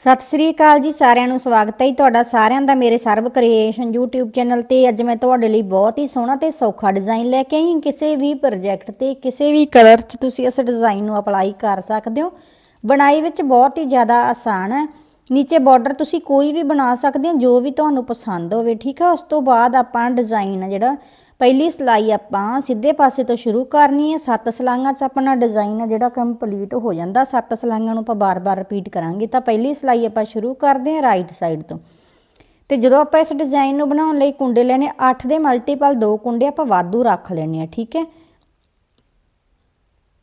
ਸਤਿ ਸ੍ਰੀ ਅਕਾਲ ਜੀ ਸਾਰਿਆਂ ਨੂੰ, ਸਵਾਗਤ ਹੈ ਜੀ ਤੁਹਾਡਾ ਸਾਰਿਆਂ ਦਾ ਮੇਰੇ ਸਰਵ ਕ੍ਰੀਏਸ਼ਨ YouTube ਚੈਨਲ ਤੇ। ਅੱਜ ਮੈਂ ਤੁਹਾਡੇ ਲਈ ਬਹੁਤ ਹੀ ਸੋਹਣਾ ਤੇ ਸੌਖਾ ਡਿਜ਼ਾਈਨ ਲੈ ਕੇ ਆਈ ਹਾਂ। ਕਿਸੇ ਵੀ ਪ੍ਰੋਜੈਕਟ ਤੇ, ਕਿਸੇ ਵੀ ਕਲਰ 'ਚ ਤੁਸੀਂ ਇਸ ਡਿਜ਼ਾਈਨ ਨੂੰ ਅਪਲਾਈ ਕਰ ਸਕਦੇ ਹੋ। ਬਣਾਈ ਵਿੱਚ ਬਹੁਤ ਹੀ ਜ਼ਿਆਦਾ ਆਸਾਨ ਹੈ। ਨੀਚੇ ਬਾਰਡਰ ਤੁਸੀਂ ਕੋਈ ਵੀ ਬਣਾ ਸਕਦੇ ਹੋ, ਜੋ ਵੀ ਤੁਹਾਨੂੰ ਪਸੰਦ ਹੋਵੇ, ਠੀਕ ਹੈ ਉਸ ਤੋਂ ਬਾਅਦ ਆਪਾਂ ਡਿਜ਼ਾਈਨ ਜਿਹੜਾ ਪਹਿਲੀ ਸਲਾਈ ਆਪਾਂ ਸਿੱਧੇ ਪਾਸੇ ਤੋਂ ਸ਼ੁਰੂ ਕਰਨੀ ਹੈ। ਸੱਤ ਸਲਾਈਆਂ 'ਚ ਆਪਣਾ ਡਿਜ਼ਾਈਨ ਆ ਜਿਹੜਾ ਕੰਪਲੀਟ ਹੋ ਜਾਂਦਾ। ਸੱਤ ਸਲਾਈਆਂ ਨੂੰ ਆਪਾਂ ਬਾਰ-ਬਾਰ ਰਿਪੀਟ ਕਰਾਂਗੇ। ਤਾਂ ਪਹਿਲੀ ਸਲਾਈ ਆਪਾਂ ਸ਼ੁਰੂ ਕਰਦੇ ਹਾਂ ਰਾਈਟ ਸਾਈਡ ਤੋਂ। ਤੇ ਜਦੋਂ ਆਪਾਂ ਇਸ ਡਿਜ਼ਾਈਨ ਨੂੰ ਬਣਾਉਣ ਲਈ ਕੁੰਡੇ ਲੈਣੇ 8 ਦੇ ਮਲਟੀਪਲ ਦੋ ਕੁੰਡੇ ਆਪਾਂ ਵਾਧੂ ਰੱਖ ਲੈਣੇ ਆ ਠੀਕ ਹੈ?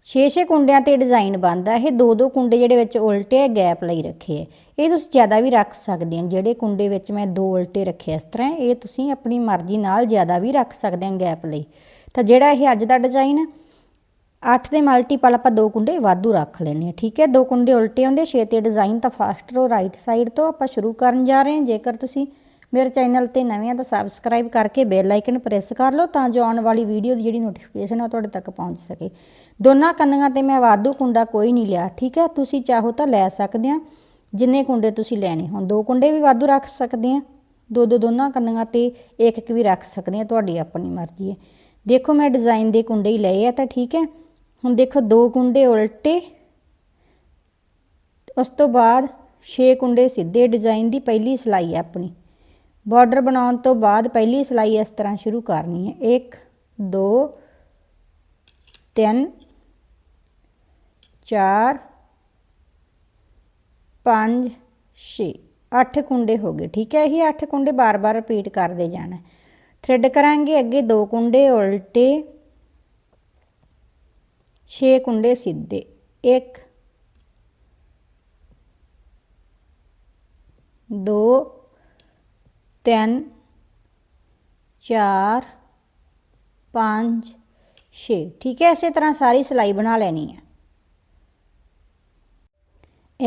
6-6 ਕੁੰਡਿਆਂ ਤੇ ਡਿਜ਼ਾਈਨ ਬਣਦਾ। ਇਹ ਦੋ ਦੋ ਕੁੰਡੇ ਜਿਹੜੇ ਵਿੱਚ ਉਲਟੇ ਗੈਪ ਲਈ ਰੱਖੇ ਹੈ ਇਹ ਤੁਸੀਂ ਜ਼ਿਆਦਾ ਵੀ ਰੱਖ ਸਕਦੇ ਹੋ। ਜਿਹੜੇ ਕੁੰਡੇ ਵਿੱਚ ਮੈਂ ਦੋ ਉਲਟੇ ਰੱਖੇ ਇਸ ਤਰ੍ਹਾਂ ਇਹ ਤੁਸੀਂ ਆਪਣੀ ਮਰਜ਼ੀ ਨਾਲ ਜ਼ਿਆਦਾ ਵੀ ਰੱਖ ਸਕਦੇ ਹੋ ਗੈਪ ਲਈ। ਤਾਂ ਜਿਹੜਾ ਇਹ ਅੱਜ ਦਾ ਡਿਜ਼ਾਈਨ ਹੈ 8 ਦੇ ਮਲਟੀਪਲ ਆਪਾਂ ਦੋ ਕੁੰਡੇ ਵਾਧੂ ਰੱਖ ਲੈਣੇ ਆ ਠੀਕ ਹੈ? ਦੋ ਕੁੰਡੇ ਉਲਟੇ ਹੁੰਦੇ ਛੇ ਤੇ ਡਿਜ਼ਾਈਨ ਤਾਂ ਫਾਸਟ ਰੋ ਰਾਈਟ ਸਾਈਡ ਤੋਂ ਆਪਾਂ ਸ਼ੁਰੂ ਕਰਨ ਜਾ ਰਹੇ ਹਾਂ। ਜੇਕਰ ਤੁਸੀਂ ਮੇਰੇ ਚੈਨਲ ਤੇ ਨਵੇਂ ਆ ਤਾਂ ਸਬਸਕ੍ਰਾਈਬ ਕਰਕੇ ਬੈਲ ਆਈਕਨ ਪ੍ਰੈਸ ਕਰ ਲਓ ਤਾਂ ਜੋ ਆਉਣ ਵਾਲੀ ਵੀਡੀਓ ਦੀ ਜਿਹੜੀ ਨੋਟੀਫਿਕੇਸ਼ਨ ਆ ਉਹ ਤੁਹਾਡੇ ਤੱਕ ਪਹੁੰਚ ਸਕੇ। ਦੋਨਾਂ ਕੰਨੀਆਂ ਤੇ ਮੈਂ ਵਾਧੂ ਕੁੰਡਾ ਕੋਈ ਨਹੀਂ ਲਿਆ, ਠੀਕ ਹੈ? ਤੁਸੀਂ ਚਾਹੋ ਤਾਂ ਲੈ ਸਕਦੇ ਆ। ਜਿੰਨੇ ਕੁੰਡੇ ਤੁਸੀਂ ਲੈਣੇ ਹੋਣ, ਦੋ ਕੁੰਡੇ ਵੀ ਵਾਧੂ ਰੱਖ ਸਕਦੇ ਆ, ਦੋ ਦੋ ਦੋਨਾਂ ਕੰਨਾਂ ਤੇ ਇੱਕ ਇੱਕ ਵੀ ਰੱਖ ਸਕਦੇ ਆ, ਤੁਹਾਡੀ ਆਪਣੀ ਮਰਜ਼ੀ ਹੈ। ਦੇਖੋ ਮੈਂ ਡਿਜ਼ਾਈਨ ਦੇ ਕੁੰਡੇ ਹੀ ਲਏ ਆ ਤਾਂ ਠੀਕ ਹੈ। ਹੁਣ ਦੇਖੋ ਦੋ ਕੁੰਡੇ ਉਲਟੇ, ਉਸ ਤੋਂ ਬਾਅਦ 6 ਕੁੰਡੇ ਸਿੱਧੇ ਡਿਜ਼ਾਈਨ ਦੀ ਪਹਿਲੀ ਸਲਾਈ ਹੈ ਆਪਣੀ। ਬਾਰਡਰ ਬਣਾਉਣ ਤੋਂ ਬਾਅਦ ਪਹਿਲੀ ਸਲਾਈ ਇਸ ਤਰ੍ਹਾਂ ਸ਼ੁਰੂ ਕਰਨੀ ਹੈ। 1 2 3 4 5 6 8 ਕੁੰਡੇ ਹੋ ਗਏ। ਠੀਕ ਹੈ, ਇਹ 8 ਕੁੰਡੇ ਬਾਰ-ਬਾਰ ਰਿਪੀਟ ਕਰਦੇ ਜਾਣਾ। ਥ੍ਰੈਡ ਕਰਾਂਗੇ ਅੱਗੇ ਦੋ ਕੁੰਡੇ, ਉਲਟੇ। 6 ਕੁੰਡੇ ਸਿੱਧੇ। 1 2 3 4 5 6 ਠੀਕ ਹੈ, ਇਸੇ ਤਰ੍ਹਾਂ ਸਾਰੀ ਸਿਲਾਈ ਬਣਾ ਲੈਣੀ ਹੈ।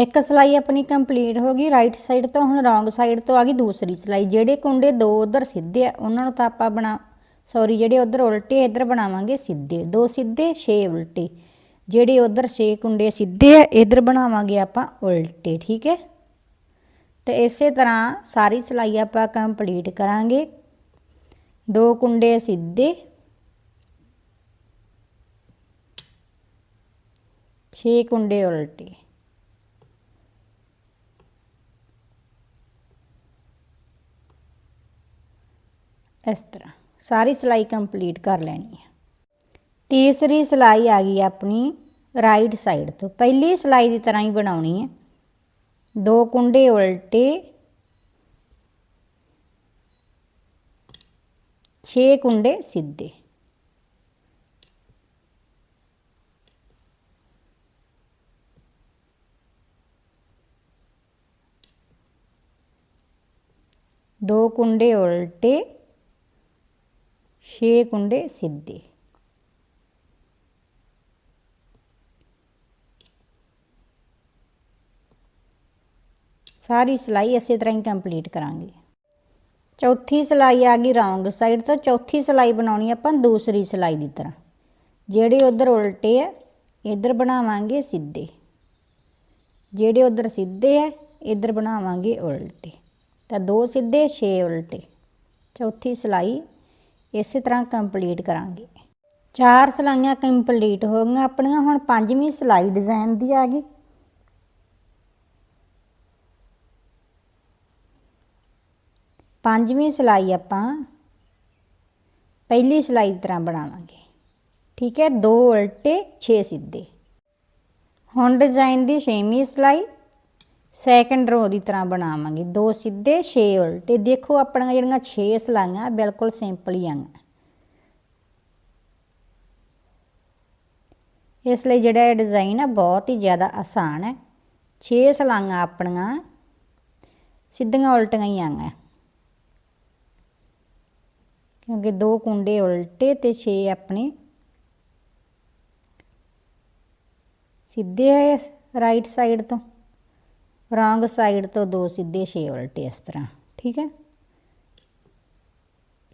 ਇੱਕ ਸਲਾਈ ਆਪਣੀ ਕੰਪਲੀਟ ਹੋ ਗਈ ਰਾਈਟ ਸਾਈਡ ਤੋਂ ਹੁਣ ਰੋਂਗ ਸਾਈਡ ਤੋਂ ਆ ਗਈ ਦੂਸਰੀ ਸਲਾਈ। ਜਿਹੜੇ ਕੁੰਡੇ ਦੋ ਉਧਰ ਸਿੱਧੇ ਆ, ਉਹਨਾਂ ਨੂੰ ਤਾਂ ਆਪਾਂ ਬਣਾ ਸੌਰੀ ਜਿਹੜੇ ਉਧਰ ਉਲਟੇ ਇੱਧਰ ਬਣਾਵਾਂਗੇ ਸਿੱਧੇ। ਦੋ ਸਿੱਧੇ 6 ਉਲਟੇ। ਜਿਹੜੇ ਉਧਰ 6 ਕੁੰਡੇ ਸਿੱਧੇ ਆ, ਇੱਧਰ ਬਣਾਵਾਂਗੇ ਆਪਾਂ ਉਲਟੇ, ਠੀਕ ਹੈ? ਤੇ ਇਸੇ ਤਰ੍ਹਾਂ ਸਾਰੀ ਸਲਾਈ ਆਪਾਂ ਕੰਪਲੀਟ ਕਰਾਂਗੇ। ਦੋ ਕੁੰਡੇ ਸਿੱਧੇ। 6 ਕੁੰਡੇ ਉਲਟੇ। ਇਸ ਤਰ੍ਹਾਂ। ਸਾਰੀ ਸਿਲਾਈ ਕੰਪਲੀਟ ਕਰ ਲੈਣੀ ਹੈ। ਤੀਸਰੀ ਸਿਲਾਈ ਆ ਗਈ ਆਪਣੀ ਰਾਈਟ ਸਾਈਡ ਤੋਂ। ਪਹਿਲੀ ਸਿਲਾਈ ਦੀ ਤਰ੍ਹਾਂ ਹੀ ਬਣਾਉਣੀ ਹੈ। ਦੋ ਕੁੰਡੇ ਉਲਟੇ। 6 ਕੁੰਡੇ ਸਿੱਧੇ। ਦੋ ਕੁੰਡੇ ਉਲਟੇ। 6 ਕੁੰਡੇ ਸਿੱਧੇ ਸਾਰੀ ਸਿਲਾਈ ਇਸੇ ਤਰ੍ਹਾਂ ਹੀ ਕੰਪਲੀਟ ਕਰਾਂਗੇ। ਚੌਥੀ ਸਿਲਾਈ ਆ ਗਈ ਰੌਂਗ ਸਾਈਡ ਤੋਂ ਚੌਥੀ ਸਿਲਾਈ ਬਣਾਉਣੀ ਆਪਾਂ ਦੂਸਰੀ ਸਿਲਾਈ ਦੀ ਤਰ੍ਹਾਂ। ਜਿਹੜੇ ਉਧਰ ਉਲਟੇ ਆ, ਇੱਧਰ ਬਣਾਵਾਂਗੇ ਸਿੱਧੇ। ਜਿਹੜੇ ਉਧਰ ਸਿੱਧੇ ਆ, ਇੱਧਰ ਬਣਾਵਾਂਗੇ ਉਲਟੇ। ਤਾਂ ਦੋ ਸਿੱਧੇ 6 ਉਲਟੇ। ਚੌਥੀ ਸਿਲਾਈ ਇਸੇ ਤਰ੍ਹਾਂ ਕੰਪਲੀਟ ਕਰਾਂਗੇ। ਚਾਰ ਸਲਾਈਆਂ ਕੰਪਲੀਟ ਹੋ ਗਈਆਂ, ਆਪਣੀਆਂ ਹੁਣ ਪੰਜਵੀਂ ਸਲਾਈ ਡਿਜ਼ਾਈਨ ਦੀ ਆ ਗਈ। ਪੰਜਵੀਂ ਸਲਾਈ ਆਪਾਂ ਪਹਿਲੀ ਸਲਾਈ ਦੀ ਤਰ੍ਹਾਂ ਬਣਾਵਾਂਗੇ। ਠੀਕ ਹੈ, ਦੋ ਉਲਟੇ 6 ਸਿੱਧੇ। ਹੁਣ ਡਿਜ਼ਾਈਨ ਦੀ ਛੇਵੀਂ ਸਲਾਈ ਸੈਕੰਡ ਰੋ ਦੀ ਤਰ੍ਹਾਂ ਬਣਾਵਾਂਗੇ। ਦੋ ਸਿੱਧੇ 6 ਉਲਟੇ। ਦੇਖੋ ਆਪਣੀਆਂ ਜਿਹੜੀਆਂ 6 ਸਲਾਈਆਂ ਬਿਲਕੁਲ ਸਿੰਪਲ ਹੀ ਆਂਗਾ ਇਸ ਲਈ ਜਿਹੜਾ ਇਹ ਡਿਜ਼ਾਈਨ ਹੈ ਬਹੁਤ ਹੀ ਜ਼ਿਆਦਾ ਆਸਾਨ ਹੈ। 6 ਸਲਾਈਆਂ ਆਪਣੀਆਂ, ਸਿੱਧੀਆਂ ਉਲਟੀਆਂ ਹੀ ਆਂਗਾ ਕਿਉਂਕਿ ਦੋ ਕੁੰਡੇ ਉਲਟੇ ਤੇ 6 ਆਪਣੇ ਸਿੱਧੇ ਆਏ ਰਾਈਟ ਸਾਈਡ ਤੋਂ। ਰੋਂਗ ਸਾਈਡ ਤੋਂ ਦੋ ਸਿੱਧੇ 6 ਉਲਟੇ ਇਸ ਤਰ੍ਹਾਂ, ਠੀਕ ਹੈ?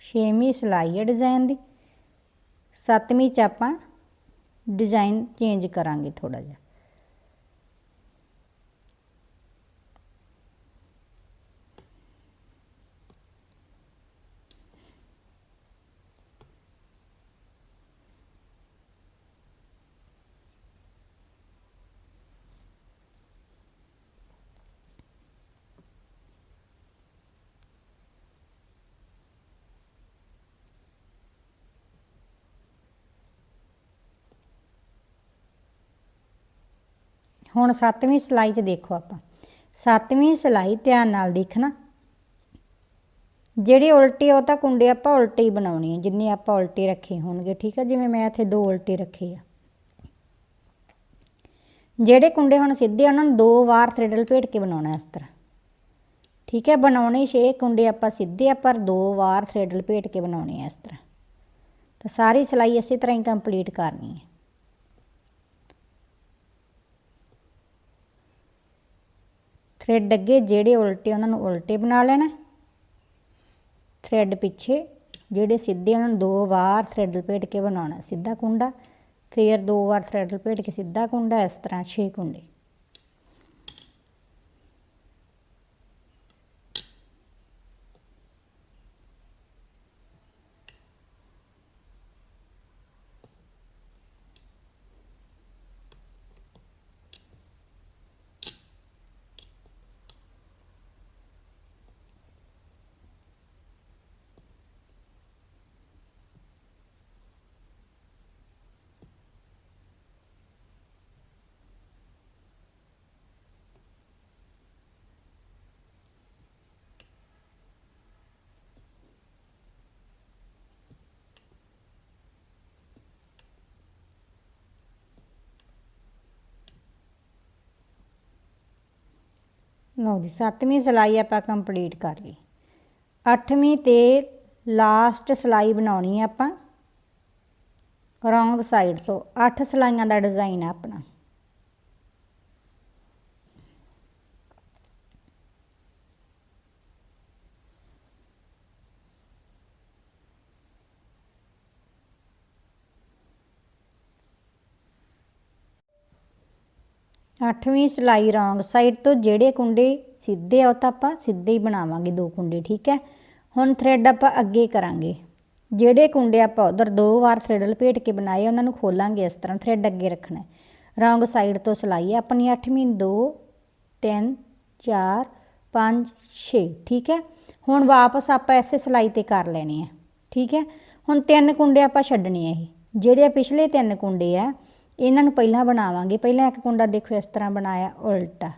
ਛੇਵੀਂ ਸਲਾਈ ਹੈ ਡਿਜ਼ਾਈਨ ਦੀ, ਸੱਤਵੀਂ ਚ ਆਪਾਂ ਡਿਜ਼ਾਈਨ ਚੇਂਜ ਕਰਾਂਗੇ ਥੋੜਾ ਜਿਹਾ। ਹੁਣ ਸੱਤਵੀਂ ਸਲਾਈ 'ਚ ਦੇਖੋ ਆਪਾਂ। ਸੱਤਵੀਂ ਸਲਾਈ ਧਿਆਨ ਨਾਲ ਦੇਖਣਾ। ਜਿਹੜੇ ਉਲਟੇ ਉਹ ਤਾਂ ਕੁੰਡੇ ਆਪਾਂ ਉਲਟੇ ਹੀ ਬਣਾਉਣੇ ਆ, ਜਿੰਨੇ ਆਪਾਂ ਉਲਟੇ ਰੱਖੇ ਹੋਣਗੇ, ਠੀਕ ਆ? ਜਿਵੇਂ ਮੈਂ ਇੱਥੇ ਦੋ ਉਲਟੇ ਰੱਖੇ ਆ। ਜਿਹੜੇ ਕੁੰਡੇ ਹੁਣ ਸਿੱਧੇ ਉਹਨਾਂ ਨੂੰ ਦੋ ਵਾਰ ਥ੍ਰੈਡ ਲਪੇਟ ਕੇ ਬਣਾਉਣਾ ਇਸ ਤਰ੍ਹਾਂ। ਠੀਕ ਹੈ ਬਣਾਉਣੇ ਛੇ ਕੁੰਡੇ ਆਪਾਂ ਸਿੱਧੇ ਆ, ਪਰ ਦੋ ਵਾਰ ਥ੍ਰੈਡ ਲਪੇਟ ਕੇ ਬਣਾਉਣੇ ਆ ਇਸ ਤਰ੍ਹਾਂ। ਤਾਂ ਸਾਰੀ ਸਲਾਈ ਇਸੇ ਤਰ੍ਹਾਂ ਹੀ ਕੰਪਲੀਟ ਕਰਨੀ ਹੈ ਥ੍ਰੈਡ ਅੱਗੇ ਜਿਹੜੇ ਉਲਟੇ ਉਹਨਾਂ ਨੂੰ ਉਲਟੇ ਬਣਾ ਲੈਣਾ। ਥ੍ਰੈਡ ਪਿੱਛੇ ਜਿਹੜੇ ਸਿੱਧੇ ਉਹਨਾਂ ਨੂੰ ਦੋ ਵਾਰ ਥ੍ਰੈਡ ਲਪੇਟ ਕੇ ਬਣਾਉਣਾ, ਸਿੱਧਾ ਕੁੰਡਾ। ਫਿਰ ਦੋ ਵਾਰ ਥ੍ਰੈਡ ਲਪੇਟ ਕੇ ਸਿੱਧਾ ਕੁੰਡਾ, ਇਸ ਤਰ੍ਹਾਂ 6 ਕੁੰਡੇ। ਲਓ ਜੀ, ਸੱਤਵੀਂ ਸਲਾਈ ਆਪਾਂ ਕੰਪਲੀਟ ਕਰ ਲਈ। ਅੱਠਵੀਂ ਤੇ ਲਾਸਟ ਸਲਾਈ ਬਣਾਉਣੀ ਹੈ ਆਪਾਂ। ਰੌਂਗ ਸਾਈਡ ਤੋਂ 8 ਸਲਾਈਆਂ ਦਾ ਡਿਜ਼ਾਈਨ ਹੈ ਆਪਣਾ। ਅੱਠਵੀਂ ਸਿਲਾਈ ਰੋਂਗ ਸਾਈਡ ਤੋਂ ਜਿਹੜੇ ਕੁੰਡੇ ਸਿੱਧੇ ਆ, ਉਹ ਤਾਂ ਆਪਾਂ ਸਿੱਧੇ ਹੀ ਬਣਾਵਾਂਗੇ ਦੋ ਕੁੰਡੇ, ਠੀਕ ਹੈ? ਹੁਣ ਥ੍ਰੈਡ ਆਪਾਂ ਅੱਗੇ ਕਰਾਂਗੇ। ਜਿਹੜੇ ਕੁੰਡੇ ਆਪਾਂ ਉਧਰ ਦੋ ਵਾਰ ਥ੍ਰੈਡ ਲਪੇਟ ਕੇ ਬਣਾਏ, ਉਹਨਾਂ ਨੂੰ ਖੋਲਾਂਗੇ ਇਸ ਤਰ੍ਹਾਂ ਥ੍ਰੈਡ ਅੱਗੇ ਰੱਖਣਾ ਹੈ। ਰੌਂਗ ਸਾਈਡ ਤੋਂ ਸਿਲਾਈ ਹੈ ਆਪਣੀ 8ਵੀਂ 2 3 4 5 6 ਠੀਕ ਹੈ? ਹੁਣ ਵਾਪਸ ਆਪਾਂ ਐਸੇ ਸਿਲਾਈ ਤੇ ਕਰ ਲੈਣੇ ਆ, ਠੀਕ ਹੈ? ਹੁਣ ਤਿੰਨ ਕੁੰਡੇ ਆਪਾਂ ਛੱਡਣੇ ਆ ਇਹ। ਜਿਹੜੇ ਪਿਛਲੇ ਤਿੰਨ ਕੁੰਡੇ ਆ ਇਹਨਾਂ ਨੂੰ ਪਹਿਲਾਂ ਬਣਾਵਾਂਗੇ। ਪਹਿਲਾਂ ਇੱਕ ਕੁੰਡਾ ਦੇਖੋ ਇਸ ਤਰ੍ਹਾਂ ਬਣਾਇਆ, ਉਲਟਾ।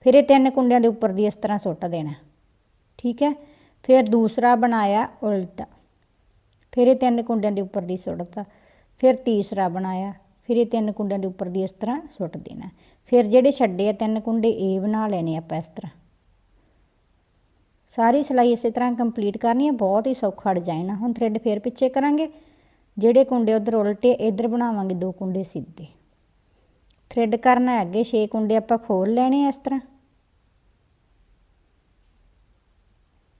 ਫਿਰ ਇਹ ਤਿੰਨ ਕੁੰਡਿਆਂ ਦੇ ਉੱਪਰ ਦੀ ਇਸ ਤਰ੍ਹਾਂ ਸੁੱਟ ਦੇਣਾ। ਠੀਕ ਹੈ? ਫਿਰ ਦੂਸਰਾ ਬਣਾਇਆ, ਉਲਟਾ। ਫਿਰ ਇਹ ਤਿੰਨ ਕੁੰਡਿਆਂ ਦੇ ਉੱਪਰ ਦੀ ਸੁੱਟਤਾ। ਫਿਰ ਤੀਸਰਾ ਬਣਾਇਆ। ਫਿਰ ਇਹ ਤਿੰਨ ਕੁੰਡਿਆਂ ਦੇ ਉੱਪਰ ਦੀ ਇਸ ਤਰ੍ਹਾਂ ਸੁੱਟ ਦੇਣਾ। ਫਿਰ ਜਿਹੜੇ ਛੱਡੇ ਆ, ਤਿੰਨ ਕੁੰਡੇ ਇਹ ਬਣਾ ਲੈਣੇ ਆਪਾਂ ਇਸ ਤਰ੍ਹਾਂ। ਸਾਰੀ ਸਿਲਾਈ ਇਸੇ ਤਰ੍ਹਾਂ ਕੰਪਲੀਟ ਕਰਨੀ ਹੈ ਬਹੁਤ ਹੀ ਸੌਖਾ ਡਿਜ਼ਾਈਨ ਆ। ਹੁਣ ਥ੍ਰੈਡ ਫੇਰ ਪਿੱਛੇ ਕਰਾਂਗੇ। ਜਿਹੜੇ ਕੁੰਡੇ ਉਧਰ ਉਲਟੇ, ਇੱਧਰ ਬਣਾਵਾਂਗੇ ਦੋ ਕੁੰਡੇ ਸਿੱਧੇ। ਥ੍ਰੈਡ ਕਰਨਾ ਹੈ ਅੱਗੇ 6 ਕੁੰਡੇ ਆਪਾਂ ਖੋਲ ਲੈਣੇ ਇਸ ਤਰ੍ਹਾਂ।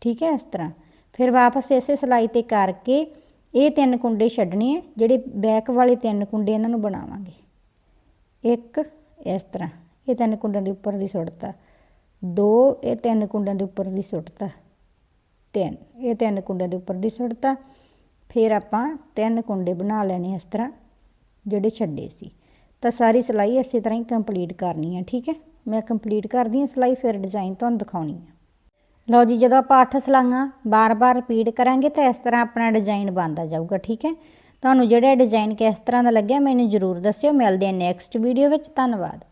ਠੀਕ ਹੈ, ਇਸ ਤਰ੍ਹਾਂ। ਫਿਰ ਵਾਪਸ ਇਸੇ ਸਲਾਈ ਤੇ ਕਰਕੇ ਇਹ ਤਿੰਨ ਕੁੰਡੇ ਛੱਡਣੇ ਆ, ਜਿਹੜੇ ਬੈਕ ਵਾਲੇ ਤਿੰਨ ਕੁੰਡੇ ਇਹਨਾਂ ਨੂੰ ਬਣਾਵਾਂਗੇ। ਇੱਕ, ਇਸ ਤਰ੍ਹਾਂ। ਇਹ ਤਿੰਨ ਕੁੰਡਿਆਂ ਦੇ ਉੱਪਰ ਦੀ ਸੁੱਟਤਾ ਦੋ, ਇਹ ਤਿੰਨ ਕੁੰਡਿਆਂ ਦੇ ਉੱਪਰ ਦੀ ਸੁੱਟਤਾ ਤਿੰਨ। ਇਹ ਤਿੰਨ ਕੁੰਡਿਆਂ ਦੇ ਉੱਪਰ ਦੀ ਸੁੱਟਤਾ ਫਿਰ ਆਪਾਂ ਤਿੰਨ ਕੁੰਡੇ ਬਣਾ ਲੈਣੇ ਇਸ ਤਰ੍ਹਾਂ, ਜਿਹੜੇ ਛੱਡੇ ਸੀ। ਤਾਂ ਸਾਰੀ ਸਿਲਾਈ ਇਸੇ ਤਰ੍ਹਾਂ ਹੀ ਕੰਪਲੀਟ ਕਰਨੀ ਹੈ ਠੀਕ ਹੈ? ਮੈਂ ਕੰਪਲੀਟ ਕਰਦੀ ਹਾਂ ਸਿਲਾਈ, ਫਿਰ ਡਿਜ਼ਾਈਨ ਤੁਹਾਨੂੰ ਦਿਖਾਉਣੀ ਹੈ ਲਓ ਜੀ, ਜਦੋਂ ਆਪਾਂ 8 ਸਲਾਈਆਂ ਬਾਰ-ਬਾਰ ਰਿਪੀਟ ਕਰਾਂਗੇ ਤਾਂ ਇਸ ਤਰ੍ਹਾਂ ਆਪਣਾ ਡਿਜ਼ਾਈਨ ਬਣਦਾ ਜਾਊਗਾ, ਠੀਕ ਹੈ? ਤੁਹਾਨੂੰ ਜਿਹੜਾ ਡਿਜ਼ਾਈਨ ਕਿਸ ਤਰ੍ਹਾਂ ਦਾ ਲੱਗਿਆ ਮੈਨੂੰ ਜ਼ਰੂਰ ਦੱਸਿਓ। ਮਿਲਦੇ ਹਾਂ ਨੈਕਸਟ ਵੀਡੀਓ ਵਿੱਚ। ਧੰਨਵਾਦ।